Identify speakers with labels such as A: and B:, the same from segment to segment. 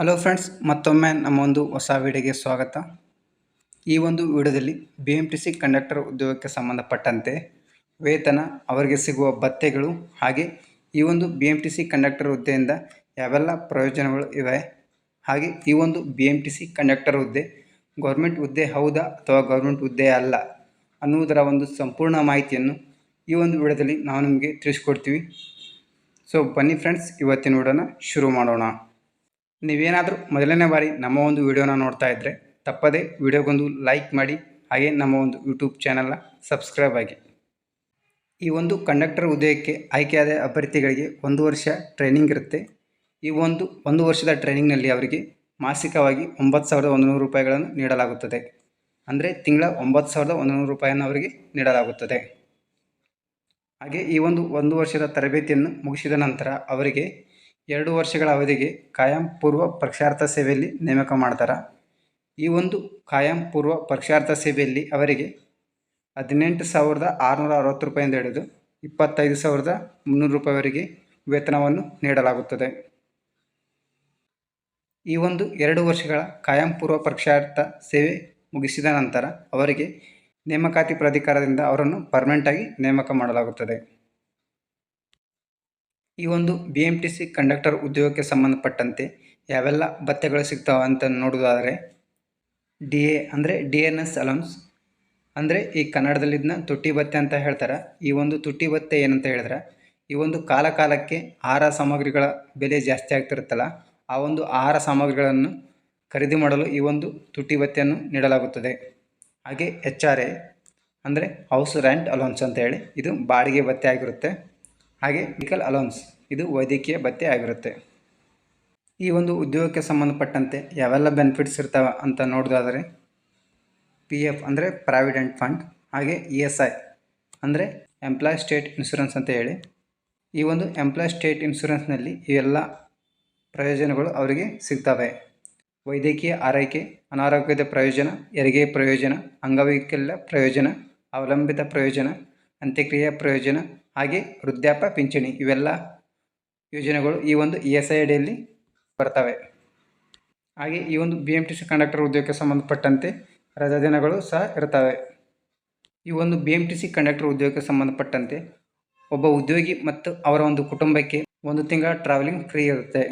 A: Hello friends ಮತ್ತೊಮ್ಮೆ ನಮ್ಮ ಒಂದು ಹೊಸ ವಿಡಿಯೋಗೆ ಸ್ವಾಗತ. ಈ ಒಂದು ವಿಡಿಯೋದಲ್ಲಿ B M T C conductor ಉದ್ಯೋಗಕ್ಕೆ ಸಂಬಂಧಪಟ್ಟಂತೆ ವೇತನ, ಅವರಿಗೆ ಸಿಗುವ ಭತ್ಯೆಗಳು ಹಾಗೆ ಈ ಒಂದು B M T C conductor ಹುದ್ದೆಯಿಂದ ಯಾವೆಲ್ಲ ಪ್ರಯೋಜನಗಳು ಇವೆ? ಹಾಗೆ ಈ ಒಂದು B M T C conductor ಹುದ್ದೆ ಗೌರ್ಮೆಂಟ್ ಹುದ್ದೆ ಹೌದಾ ಅಥವಾ ಗೌರ್ಮೆಂಟ್ ಹುದ್ದೆ ಅಲ್ಲ ಅನ್ನುವುದರ ಒಂದು ಸಂಪೂರ್ಣ ಮಾಹಿತಿಯನ್ನು ಈ ಒಂದು ವಿಡಿಯೋದಲ್ಲಿ ನಾವು ನಿಮಗೆ ತಿಳಿಸ್ಕೊಡ್ತೀವಿ. ಸೊ ಬನ್ನಿ ಫ್ರೆಂಡ್ಸ್ ಇವತ್ತಿನ ವಿಡಿಯೋನ ಶುರು ಮಾಡೋಣ. ನೀವೇನಾದರೂ ಮೊದಲನೇ ಬಾರಿ ನಮ್ಮ ಒಂದು ವಿಡಿಯೋನ ನೋಡ್ತಾ ಇದ್ದರೆ ತಪ್ಪದೇ ವಿಡಿಯೋಗೊಂದು ಲೈಕ್ ಮಾಡಿ ಹಾಗೆ ನಮ್ಮ ಒಂದು ಯೂಟ್ಯೂಬ್ ಚಾನಲ್ನ ಸಬ್ಸ್ಕ್ರೈಬ್ ಆಗಿ. ಈ ಒಂದು ಕಂಡಕ್ಟರ್ ಉದ್ಯೋಗಕ್ಕೆ ಆಯ್ಕೆಯಾದ ಅಭ್ಯರ್ಥಿಗಳಿಗೆ ಒಂದು ವರ್ಷ ಟ್ರೈನಿಂಗ್ ಇರುತ್ತೆ. ಈ ಒಂದು ಒಂದು ವರ್ಷದ ಟ್ರೈನಿಂಗ್ನಲ್ಲಿ ಅವರಿಗೆ ಮಾಸಿಕವಾಗಿ ಒಂಬತ್ತು ಸಾವಿರದ ಒಂದು ನೂರು ರೂಪಾಯಿಗಳನ್ನು ನೀಡಲಾಗುತ್ತದೆ. ಅಂದರೆ ತಿಂಗಳ ಒಂಬತ್ತು ಸಾವಿರದ ಒಂದು ನೂರು ರೂಪಾಯಿಯನ್ನು ಅವರಿಗೆ ನೀಡಲಾಗುತ್ತದೆ. ಹಾಗೆ ಈ ಒಂದು ಒಂದು ವರ್ಷದ ತರಬೇತಿಯನ್ನು ಮುಗಿಸಿದ ನಂತರ ಅವರಿಗೆ ಎರಡು ವರ್ಷಗಳ ಅವಧಿಗೆ ಕಾಯಂ ಪೂರ್ವ ಪರೀಕ್ಷಾರ್ಥ ಸೇವೆಯಲ್ಲಿ ನೇಮಕ ಮಾಡ್ತಾರೆ? ಈ ಒಂದು ಕಾಯಂ ಪೂರ್ವ ಪರೀಕ್ಷಾರ್ಥ ಸೇವೆಯಲ್ಲಿ ಅವರಿಗೆ ಹದಿನೆಂಟು ಸಾವಿರದ ಆರುನೂರ ಅರವತ್ತು ರೂಪಾಯಿಂದ ಹಿಡಿದು ಇಪ್ಪತ್ತೈದು ಸಾವಿರದ ಮುನ್ನೂರು ರೂಪಾಯಿವರೆಗೆ ವೇತನವನ್ನು ನೀಡಲಾಗುತ್ತದೆ. ಈ ಒಂದು ಎರಡು ವರ್ಷಗಳ ಕಾಯಂ ಪೂರ್ವ ಪರೀಕ್ಷಾರ್ಥ ಸೇವೆ ಮುಗಿಸಿದ ನಂತರ ಅವರಿಗೆ ನೇಮಕಾತಿ ಪ್ರಾಧಿಕಾರದಿಂದ ಅವರನ್ನು ಪರ್ಮನೆಂಟಾಗಿ ನೇಮಕ ಮಾಡಲಾಗುತ್ತದೆ. ಈ ಒಂದು B M T C conductor ಉದ್ಯೋಗಕ್ಕೆ ಸಂಬಂಧಪಟ್ಟಂತೆ ಯಾವೆಲ್ಲ ಭತ್ಯೆಗಳು ಸಿಗ್ತಾವೆ ಅಂತ ನೋಡೋದಾದರೆ ಡಿ ಎ ಅಂದರೆ ಡಿ ಎನ್ ಎಸ್ ಅಲೌನ್ಸ್ ಅಂದರೆ ಈ ಕನ್ನಡದಲ್ಲಿದ್ದನ್ನ ತುಟ್ಟಿ ಭತ್ತೆ ಅಂತ ಹೇಳ್ತಾರೆ. ಈ ಒಂದು ತುಟ್ಟಿ ಭತ್ತೆ ಏನಂತ ಹೇಳಿದ್ರೆ, ಈ ಒಂದು ಕಾಲ ಕಾಲಕ್ಕೆ ಆಹಾರ ಸಾಮಗ್ರಿಗಳ ಬೆಲೆ ಜಾಸ್ತಿ ಆಗ್ತಿರುತ್ತಲ್ಲ, ಆ ಒಂದು ಆಹಾರ ಸಾಮಗ್ರಿಗಳನ್ನು ಖರೀದಿ ಮಾಡಲು ಈ ಒಂದು ತುಟ್ಟಿ ಭತ್ತೆಯನ್ನು ನೀಡಲಾಗುತ್ತದೆ. ಹಾಗೆ ಎಚ್ ಆರ್ ಎ ಅಂದರೆ ಹೌಸ್ ರ್ಯಾಂಟ್ ಅಲೌನ್ಸ್ ಅಂತ ಹೇಳಿ, ಇದು ಬಾಡಿಗೆ ಭತ್ತೆ ಆಗಿರುತ್ತೆ. ಹಾಗೆ ಮೆಡಿಕಲ್ ಅಲೌನ್ಸ್ ಇದು ವೈದ್ಯಕೀಯ ಭತ್ಯೆ ಆಗಿರುತ್ತೆ. ಈ ಒಂದು ಉದ್ಯೋಗಕ್ಕೆ ಸಂಬಂಧಪಟ್ಟಂತೆ ಯಾವೆಲ್ಲ ಬೆನಿಫಿಟ್ಸ್ ಇರ್ತವೆ ಅಂತ ನೋಡೋದಾದರೆ ಪಿ ಎಫ್ ಅಂದರೆ ಪ್ರಾವಿಡೆಂಟ್ ಫಂಡ್ ಹಾಗೆ ಇ ಎಸ್ ಐ ಅಂದರೆ ಎಂಪ್ಲಾಯ್ ಸ್ಟೇಟ್ ಇನ್ಶೂರೆನ್ಸ್ ಅಂತ ಹೇಳಿ. ಈ ಒಂದು ಎಂಪ್ಲಾಯ್ ಸ್ಟೇಟ್ ಇನ್ಶೂರೆನ್ಸ್ನಲ್ಲಿ ಇವೆಲ್ಲ ಪ್ರಯೋಜನಗಳು ಅವರಿಗೆ ಸಿಗ್ತವೆ. ವೈದ್ಯಕೀಯ ಆರೈಕೆ, ಅನಾರೋಗ್ಯದ ಪ್ರಯೋಜನ, ಹೆರಿಗೆ ಪ್ರಯೋಜನ, ಅಂಗವೈಕಲ್ಯ ಪ್ರಯೋಜನ, ಅವಲಂಬಿತ ಪ್ರಯೋಜನ ಅಂತ್ಯಕ್ರಿಯೆ ಪ್ರಯೋಜನ ಹಾಗೆ ವೃದ್ಧಾಪ್ಯ, ಪಿಂಚಣಿ ಇವೆಲ್ಲ ಯೋಜನೆಗಳು ಈ ಒಂದು ಇ ಎಸ್ ಐ ಅಡಿಯಲ್ಲಿ ಬರ್ತವೆ. ಹಾಗೆ ಈ ಒಂದು B M T C conductor ಉದ್ಯೋಗಕ್ಕೆ ಸಂಬಂಧಪಟ್ಟಂತೆ ರಜಾ ದಿನಗಳು ಸಹ ಇರ್ತವೆ ಈ ಒಂದು B M T C conductor ಉದ್ಯೋಗಕ್ಕೆ ಸಂಬಂಧಪಟ್ಟಂತೆ ಒಬ್ಬ ಉದ್ಯೋಗಿ ಮತ್ತು ಅವರ ಒಂದು ಕುಟುಂಬಕ್ಕೆ ಒಂದು ತಿಂಗಳ ಟ್ರಾವೆಲಿಂಗ್ ಫ್ರೀ ಇರುತ್ತೆ.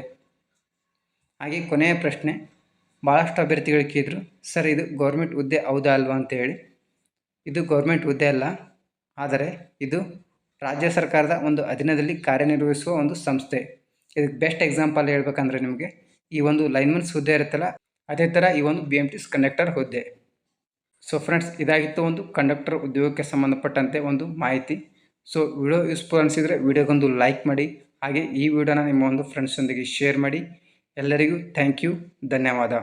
A: ಹಾಗೆ ಕೊನೆಯ ಪ್ರಶ್ನೆ ಭಾಳಷ್ಟು ಅಭ್ಯರ್ಥಿಗಳು ಕೇಳಿದ್ರು, ಸರ್, ಇದು ಗೌರ್ಮೆಂಟ್ ಹುದ್ದೆ ಹೌದಾ ಅಲ್ವಾ? ಅಂತ ಹೇಳಿ. ಇದು ಗೌರ್ಮೆಂಟ್ ಹುದ್ದೆ ಅಲ್ಲ. ಆದರೆ ಇದು ರಾಜ್ಯ ಸರ್ಕಾರದ ಒಂದು ಅಧೀನದಲ್ಲಿ ಕಾರ್ಯನಿರ್ವಹಿಸುವ ಒಂದು ಸಂಸ್ಥೆ. ಇದಕ್ಕೆ ಬೆಸ್ಟ್ ಎಕ್ಸಾಂಪಲ್ ಹೇಳ್ಬೇಕಂದ್ರೆ ನಿಮಗೆ ಈ ಒಂದು ಲೈನ್ಮನ್ಸ್ ಹುದ್ದೆ ಇರುತ್ತಲ್ಲ, ಅದೇ ಥರ ಈ ಒಂದು ಬಿ ಎಂ ಟಿ ಕಂಡಕ್ಟರ್ ಹುದ್ದೆ. ಸೊ ಫ್ರೆಂಡ್ಸ್ ಇದಾಗಿತ್ತು ಒಂದು ಕಂಡಕ್ಟರ್ ಉದ್ಯೋಗಕ್ಕೆ ಸಂಬಂಧಪಟ್ಟಂತೆ ಒಂದು ಮಾಹಿತಿ. ಸೊ ವಿಡಿಯೋ ಯೂಸ್ಫುಲ್ ಅನಿಸಿದರೆ ವಿಡಿಯೋಗೊಂದು ಲೈಕ್ ಮಾಡಿ, ಹಾಗೆ ಈ ವಿಡಿಯೋನ ನಿಮ್ಮ ಒಂದು ಫ್ರೆಂಡ್ಸೊಂದಿಗೆ ಶೇರ್ ಮಾಡಿ. ಎಲ್ಲರಿಗೂ ಥ್ಯಾಂಕ್ ಯು ಧನ್ಯವಾದ.